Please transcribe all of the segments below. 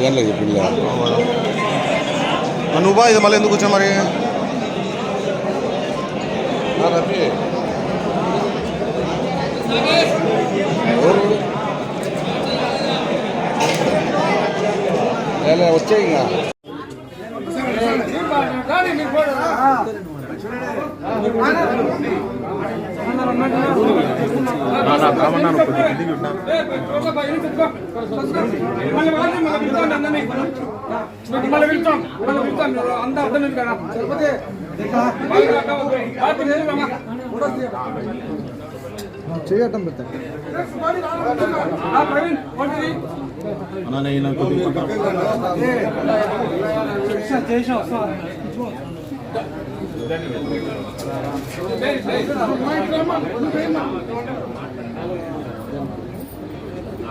గంటలకు చెప్పింది మరి నువ్వు? బా ఇది మళ్ళీ ఎందుకు వచ్చా మరి? వచ్చాయి ఇంకా. మళ్ళీ వెళ్తాం మళ్ళీ వెళ్తాం అంతా అర్థమైంది కదా చేయటం పెద్ద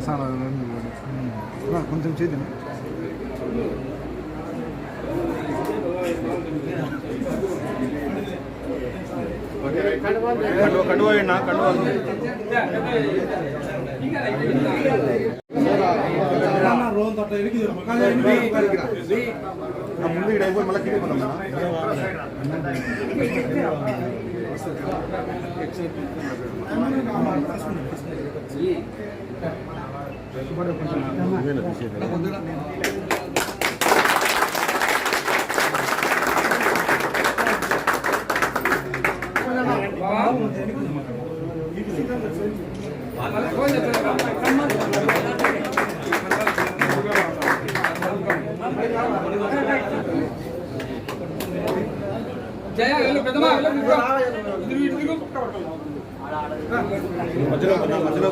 ఒకటి కొంచెం చేద్దాం కండువ కండువ వేయండి కండువ ఆ ముందు ఇక్కడ అయిపోయి మళ్ళీ కింద పోదామా? జయ వెళ్ళు పెద్దమా వెళ్ళు ఇదిగో. ఇదిగో, మధ్యలో కొన్నా మధ్యలో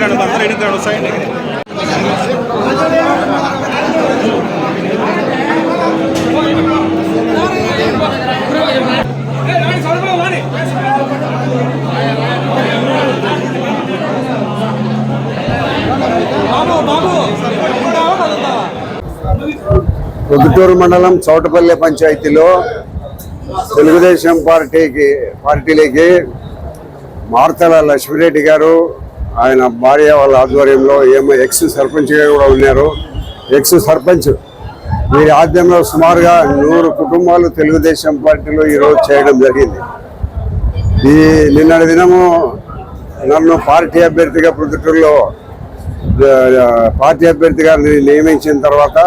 కదా ఇంకా అన్ని ఇది, పొద్దుటూరు మండలం చౌటపల్లె పంచాయతీలో తెలుగుదేశం పార్టీకి పార్టీలోకి మార్తల లక్ష్మిరెడ్డి గారు ఆయన భార్య వాళ్ళ ఆధ్వర్యంలో ఏమో ఎక్స్ సర్పంచ్గా కూడా ఉన్నారు. ఎక్స్ సర్పంచ్ వీరి ఆధ్వర్యంలో సుమారుగా నూరు కుటుంబాలు తెలుగుదేశం పార్టీలో ఈరోజు చేయడం జరిగింది. ఈ నిన్నటి దినము నన్ను పార్టీ అభ్యర్థిగా ప్రొద్దుటూరులో పార్టీ అభ్యర్థిగా నియమించిన తర్వాత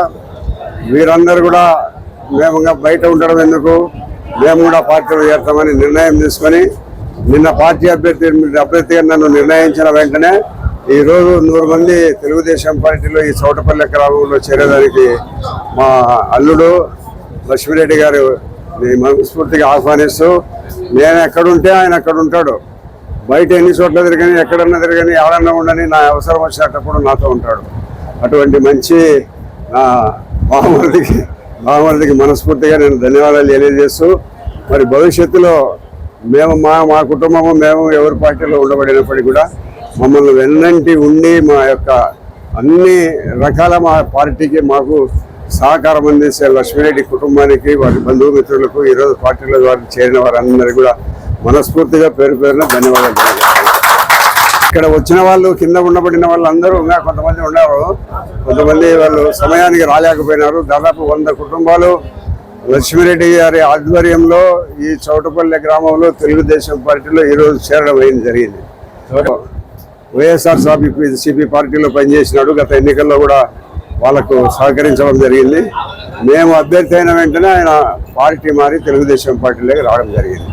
వీరందరూ కూడా మేము బయట ఉండడం ఎందుకు? మేము కూడా పార్టీలో చేస్తామని నిర్ణయం తీసుకొని నిన్న పార్టీ అభ్యర్థి అభ్యర్థిగా నన్ను నిర్ణయించిన వెంటనే ఈరోజు నూరు మంది తెలుగుదేశం పార్టీలో ఈ చౌటపల్లి గ్రామంలో చేరేదానికి మా అల్లుడు లక్ష్మిరెడ్డి గారు మనస్ఫూర్తిగా ఆహ్వానిస్తూ నేను ఎక్కడుంటే ఆయన అక్కడ ఉంటాడు. బయట ఎన్ని చోట్ల తిరగని ఎక్కడన్నా తిరగని ఎవరన్నా ఉండని నా అవసరం వచ్చేటప్పుడు నాతో ఉంటాడు. అటువంటి మంచి నా బామర్దికి బామర్దికి మనస్ఫూర్తిగా నేను ధన్యవాదాలు తెలియజేస్తూ మరి భవిష్యత్తులో మేము మా మా కుటుంబము మేము ఎవరి పార్టీలో ఉండబడినప్పటికీ కూడా మమ్మల్ని వెన్నంటి ఉండి మా యొక్క అన్ని రకాల మా పార్టీకి మాకు సహకారం అందించే లక్ష్మీరెడ్డి కుటుంబానికి వారి బంధుమిత్రులకు ఈరోజు పార్టీలో వారికి చేరిన వారందరికీ కూడా మనస్ఫూర్తిగా పేరు పేరున ధన్యవాదాలు ఇక్కడ వచ్చిన వాళ్ళు కింద ఉండబడిన వాళ్ళు అందరూ ఇంకా కొంతమంది ఉన్నారు. కొంతమంది వాళ్ళు సమయానికి రాలేకపోయినారు. దాదాపు వంద కుటుంబాలు లక్ష్మీరెడ్డి గారి ఆధ్వర్యంలో ఈ చౌటపల్లి గ్రామంలో తెలుగుదేశం పార్టీలో ఈరోజు చేరడం అయింది జరిగింది. వైఎస్ఆర్ సిపి సిపి పార్టీలో పనిచేసినాడు. గత ఎన్నికల్లో కూడా వాళ్ళకు సహకరించడం జరిగింది. మేము అభ్యర్థి అయిన వెంటనే ఆయన పార్టీ మారి తెలుగుదేశం పార్టీలోకి రావడం జరిగింది.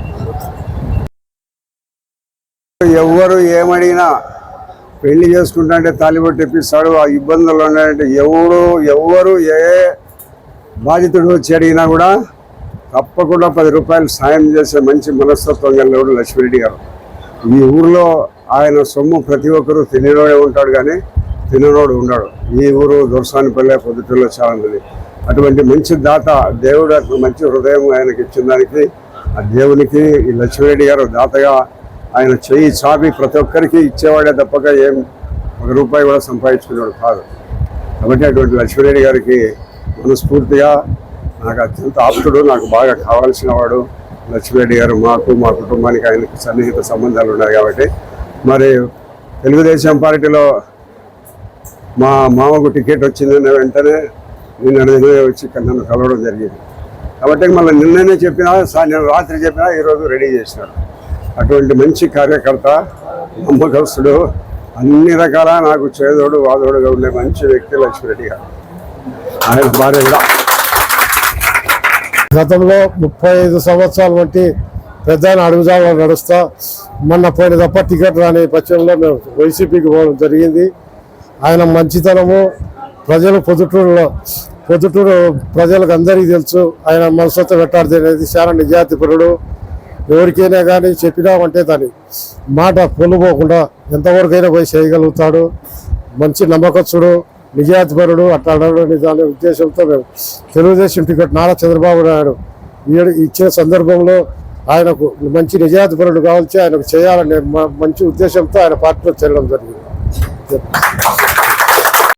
ఎవరు ఏమడిగినా పెళ్ళి చేసుకుంటాంటే తాలిబొట్టు తెప్పిస్తాడు ఆ ఇబ్బందులు ఉన్నాయంటే ఎవరు ఎవరు ఏ బాధితుడు వచ్చి అడిగినా కూడా తప్పకుండా పది రూపాయలు సాయం చేసే మంచి మనస్తత్వం కలిగినోడు లక్ష్మీరెడ్డి గారు. ఈ ఊర్లో ఆయన సొమ్ము ప్రతి ఒక్కరూ తినేవాడే ఉంటాడు కానీ తిననోడు ఉన్నాడు ఈ ఊరు దొరసానిపల్లె పొద్దుటూరులో చాలా ఉంది అటువంటి మంచి దాత దేవుడు మంచి హృదయం ఆయనకి ఇచ్చిన దానికి ఆ దేవునికి ఈ లక్ష్మీరెడ్డి గారు దాతగా ఆయన చెయ్యి చాపి ప్రతి ఒక్కరికి ఇచ్చేవాడే తప్పక ఏం ఒక రూపాయి కూడా సంపాదించుకునేవాడు కాదు. కాబట్టి అటువంటి లక్ష్మీరెడ్డి గారికి మనస్ఫూర్తిగా నాకు అత్యంత ఆప్తుడు నాకు బాగా కావాల్సిన వాడు లక్ష్మీరెడ్డి గారు మాకు మా కుటుంబానికి ఆయనకి సన్నిహిత సంబంధాలు ఉన్నాయి కాబట్టి. మరి తెలుగుదేశం పార్టీలో మా మామకు టికెట్ వచ్చిందన్న వెంటనే నిన్న నిన్ననే వచ్చి ఇక్కడ నన్ను కలవడం జరిగింది. కాబట్టి మళ్ళీ నిన్ననే చెప్పినా సా- నేను రాత్రి చెప్పినా ఈరోజు రెడీ చేసినాడు అటువంటి మంచి కార్యకర్త నమ్మకస్తుడు అన్ని రకాల నాకు చేదోడు వాదోడుగా ఉండే మంచి వ్యక్తి లక్ష్మీరెడ్డి గారు. ఆయన భార్య కూడా. గతంలో ముప్పై ఐదు సంవత్సరాల వంటి పెద్ద ఆయన అడుగుజాడలో నడుస్తా మొన్న పోయిన తప్ప టికెట్ రాని పక్షంలో మేము వైసీపీకి పోవడం జరిగింది. ఆయన మంచితనము ప్రజలు పొద్దుటూరులో పొద్దుటూరు ప్రజలకు అందరికీ తెలుసు ఆయన మనసత్వం పెట్టాడు అనేది చాలా నిజాతిపరుడు ఎవరికైనా కానీ చెప్పినామంటే దాని మాట పొల్లుపోకుండా ఎంతవరకైనా పోయి చేయగలుగుతాడు. మంచి నమ్మకస్తుడు నిజాధిపరుడు అట్లా అడగని దాని ఉద్దేశంతో మేము తెలుగుదేశం టికెట్ నారా చంద్రబాబు నాయుడు ఈ- ఇచ్చిన సందర్భంలో ఆయనకు మంచి నిజాధిపరుడు కావాల్సి ఆయనకు చేయాలనే మంచి ఉద్దేశంతో ఆయన పార్టీలో చేరడం జరిగింది.